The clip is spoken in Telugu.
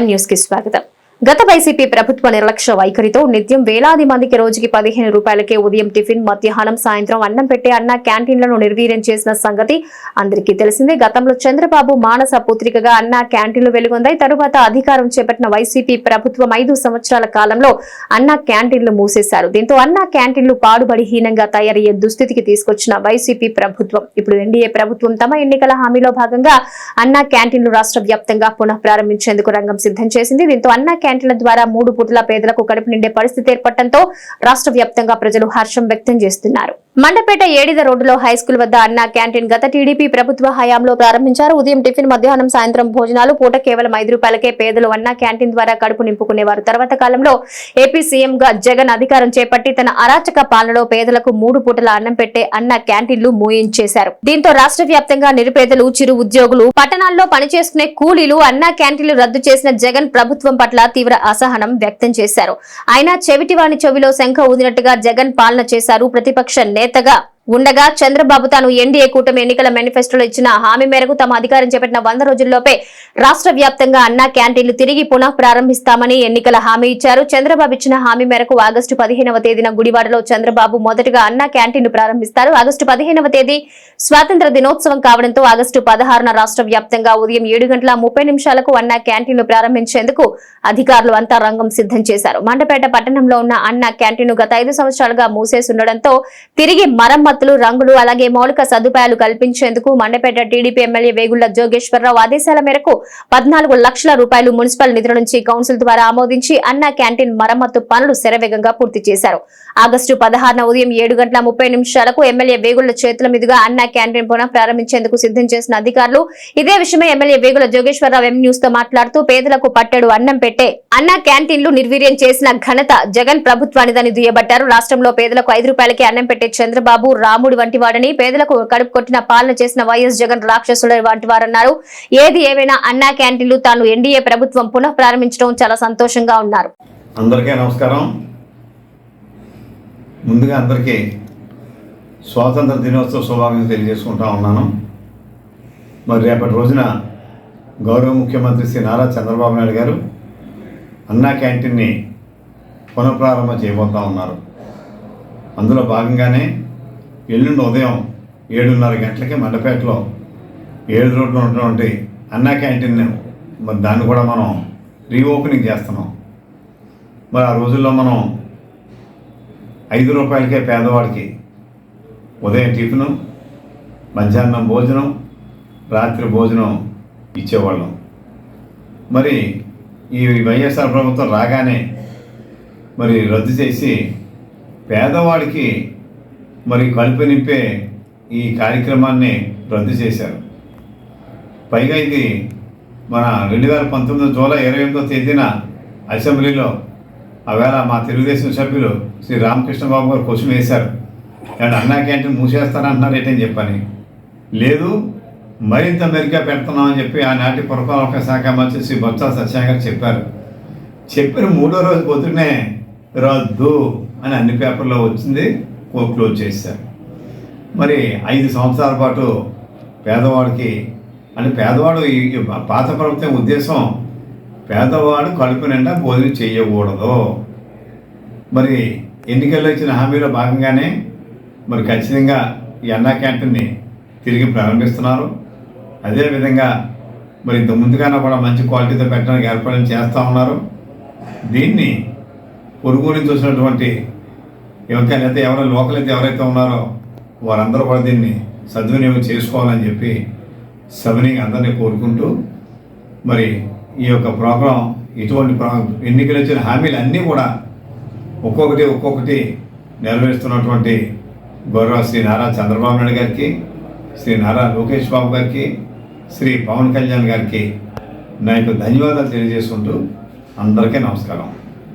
న్యూస్కి స్వాగతం. గత వైసీపీ ప్రభుత్వ నిర్లక్ష్య వైఖరితో నిత్యం వేలాది మందికి రోజుకి పదిహేను రూపాయలకే ఉదయం టిఫిన్ మధ్యాహ్నం సాయంత్రం అన్నం పెట్టే అన్న క్యాంటీన్లను నిర్వీర్యం చేసిన సంగతి అందరికీ తెలిసిందే. గతంలో చంద్రబాబు మానస పుత్రికగా అన్న క్యాంటీన్లు వెలుగొందాయి. తరువాత అధికారం చేపట్టిన వైసీపీ ప్రభుత్వం ఐదు సంవత్సరాల కాలంలో అన్న క్యాంటీన్లు మూసేశారు. దీంతో అన్న క్యాంటీన్లు పాడుబడి హీనంగా తయారయ్యే దుస్థితికి తీసుకొచ్చిన వైసీపీ ప్రభుత్వం. ఇప్పుడు ఎన్డీఏ ప్రభుత్వం తమ ఎన్నికల హామీలో భాగంగా అన్న క్యాంటీన్లు రాష్ట్ర వ్యాప్తంగా పునః ప్రారంభించేందుకు రంగం సిద్ధం చేసింది. దీంతో అన్న క్యాంటీన్ల ద్వారా మూడు పూటల పేదలకు కడుపు నిండే పరిస్థితి ఏర్పడటంతో రాష్ట్ర వ్యాప్తంగా ప్రజలు హర్షం వ్యక్తం చేస్తున్నారు. మండపేట ఏడిద రోడ్డులో హై స్కూల్ వద్ద అన్నా క్యాంటీన్ గత టీడీపీ ప్రభుత్వ హయాంలో ప్రారంభించారు. ఉదయం టిఫిన్ మధ్యాహ్నం సాయంత్రం భోజనాలు పూట కేవలం ఐదు రూపాయలకే పేదలు అన్నా క్యాంటీన్ ద్వారా కడుపు నింపుకునేవారు. తర్వాత కాలంలో ఏపీ సీఎం గా జగన్ అధికారం చేపట్టి తన అరాచక పాలనలో పేదలకు మూడు పూటల అన్నం పెట్టే అన్న క్యాంటీన్లు మూయించేశారు. దీంతో రాష్ట్ర వ్యాప్తంగా నిరుపేదలు చిరు ఉద్యోగులు పట్టణాల్లో పనిచేసుకునే కూలీలు అన్నా క్యాంటీన్లు రద్దు చేసిన జగన్ ప్రభుత్వం పట్ల తీవ్ర అసహనం వ్యక్తం చేశారు. అయినా చెవిటివాణి చెవిలో శంఖ ఊదినట్టుగా జగన్ పాలన చేశారు. ప్రతిపక్ష నేతగా ఉండగా చంద్రబాబు తాను ఎన్డీఏ కూటమి ఎన్నికల మేనిఫెస్టోలో ఇచ్చిన హామీ మేరకు తమ అధికారం చేపట్టిన వంద రోజుల్లోపే రాష్ట్ర వ్యాప్తంగా అన్నా క్యాంటీన్లు తిరిగి పునః ప్రారంభిస్తామని ఎన్నికల హామీ ఇచ్చారు. చంద్రబాబు ఇచ్చిన హామీ మేరకు ఆగస్టు పదిహేనవ తేదీన గుడివాడలో చంద్రబాబు మొదటగా అన్నా క్యాంటీన్లు ప్రారంభిస్తారు. ఆగస్టు పదిహేనవ తేదీ స్వాతంత్ర దినోత్సవం కావడంతో ఆగస్టు పదహారున రాష్ట్ర వ్యాప్తంగా ఉదయం ఏడు గంటల ముప్పై నిమిషాలకు అన్నా క్యాంటీన్లు ప్రారంభించేందుకు అధికారులు అంతా రంగం సిద్ధం చేశారు. మండపేట పట్టణంలో ఉన్న అన్నా క్యాంటీన్ గత ఐదు సంవత్సరాలుగా మూసేసుండడంతో తిరిగి మరమ్మతులు రంగులు అలాగే మౌలిక సదుపాయాలు కల్పించేందుకు మండపేట టీడీపీ ఎమ్మెల్యే వేగుళ్ళ జోగేశ్వరరావు ఆదేశాల మేరకు పద్నాలుగు లక్షల రూపాయలు మున్సిపల్ నిధుల నుంచి కౌన్సిల్ ద్వారా ఆమోదించి అన్న క్యాంటీన్ మరమ్మతు పనులు శరవేగంగా పూర్తి చేశారు. ఆగస్టు పదహారున ఉదయం ఏడు గంటల ముప్పై నిమిషాలకు ఎమ్మెల్యే వేగుళ్ళ చేతుల మీదుగా అన్న క్యాంటీన్ పునః ప్రారంభించేందుకు సిద్ధం చేసిన అధికారులు ఇదే విషయమై ఎమ్మెల్యే వేగుల జోగేశ్వరరావు ఎం న్యూస్తో మాట్లాడుతూ పేదలకు పట్టెడు అన్నం పెట్టే అన్నా క్యాంటీన్లు నిర్వీర్యం చేసిన ఘనత జగన్ ప్రభుత్వానిదని దుయ్యబట్టారు. రాష్ట్రంలో పేదలకు ఐదు రూపాయలకే అన్నం పెట్టే చంద్రబాబు రాముడి వంటి వాడని పేదలకు కడుపు కొట్టిన పాలన చేసిన వైఎస్ జగన్ రాక్షసుడు వంటి వారన్నారు. ఏది ఏమైనా అన్నా క్యాంటీన్లు తాను ఎన్డీఏ ప్రభుత్వం పునః ప్రారంభించడం చాలా సంతోషంగా ఉన్నారు. అందరికీ నమస్కారం. ముందుగా అందరికీ స్వాతంత్ర దినోత్సవ శుభాకాంక్షలు తెలియజేసుకుంటా ఉన్నాను. మరి రేపటి రోజున గౌరవ ముఖ్యమంత్రి శ్రీ నారా చంద్రబాబు నాయుడు గారు అన్నా క్యాంటీన్ని పునఃప్రారంభం చేయబోతా ఉన్నారు. అందులో భాగంగానే ఎల్లుండి ఉదయం ఏడున్నర గంటలకి మండపేటలో ఏడు రోడ్లో ఉన్నటువంటి అన్నా క్యాంటీన్ మరి దాన్ని కూడా మనం రీఓపెనింగ్ చేస్తున్నాం. మరి ఆ రోజుల్లో మనం ఐదు రూపాయలకే పేదవాడికి ఉదయం టిఫిను మధ్యాహ్నం భోజనం రాత్రి భోజనం ఇచ్చేవాళ్ళం. మరి ఈ వైఎస్ఆర్ ప్రభుత్వం రాగానే మరి రద్దు చేసి పేదవాడికి మరి కలుపు నింపే ఈ కార్యక్రమాన్ని రద్దు చేశారు. పైగా ఇది మన రెండు వేల పంతొమ్మిది జూలై ఇరవై ఎనిమిదో తేదీన అసెంబ్లీలో ఆవేళ మా తెలుగుదేశం సభ్యులు శ్రీ రామకృష్ణ బాబు గారు క్వశ్చన్ వేశారు. అండ్ అన్నా క్యాంటీన్ మూసేస్తానంటున్నారు ఏంటని చెప్పని. లేదు మరింత మెరుగ్గా పెడుతున్నామని చెప్పి ఆనాటి పురపాలక శాఖ మంత్రి శ్రీ బొత్స సత్యనారాయణ గారు చెప్పారు. చెప్పిన మూడో రోజు పొద్దునే రద్దు అని అన్ని పేపర్లో వచ్చింది. క్లోజ్ చేశారు. మరి ఐదు సంవత్సరాల పాటు పేదవాడికి అంటే పేదవాడు ఈ పాత ప్రభుత్వం ఉద్దేశం పేదవాడు కడుపు నిండా భోజనం చేయకూడదు. మరి ఎన్నికల్లో ఇచ్చిన హామీలో భాగంగానే మరి ఖచ్చితంగా ఈ అన్నా క్యాంటీన్ని తిరిగి ప్రారంభిస్తున్నారు. అదేవిధంగా మరి ఇంత ముందుగానే కూడా మంచి క్వాలిటీతో పెట్టడానికి ఏర్పాట్లు చేస్తూ ఉన్నారు. దీన్ని పొరుగు నుంచి ఎవరికైనా అయితే ఎవరైనా లోకల్ అయితే ఎవరైతే ఉన్నారో వారందరూ కూడా దీన్ని సద్వినియోగం చేసుకోవాలని చెప్పి సభని అందరినీ కోరుకుంటూ మరి ఈ యొక్క ప్రోగ్రాం ఇటువంటి ప్రోగ్రాం ఎన్నికలు వచ్చిన హామీలు అన్నీ కూడా ఒక్కొక్కటి ఒక్కొక్కటి నెరవేరుస్తున్నటువంటి గౌరవ శ్రీ నారా చంద్రబాబు నాయుడు గారికి శ్రీ నారా లోకేష్ బాబు గారికి శ్రీ పవన్ కళ్యాణ్ గారికి నా యొక్క ధన్యవాదాలు తెలియజేసుకుంటూ అందరికీ నమస్కారం.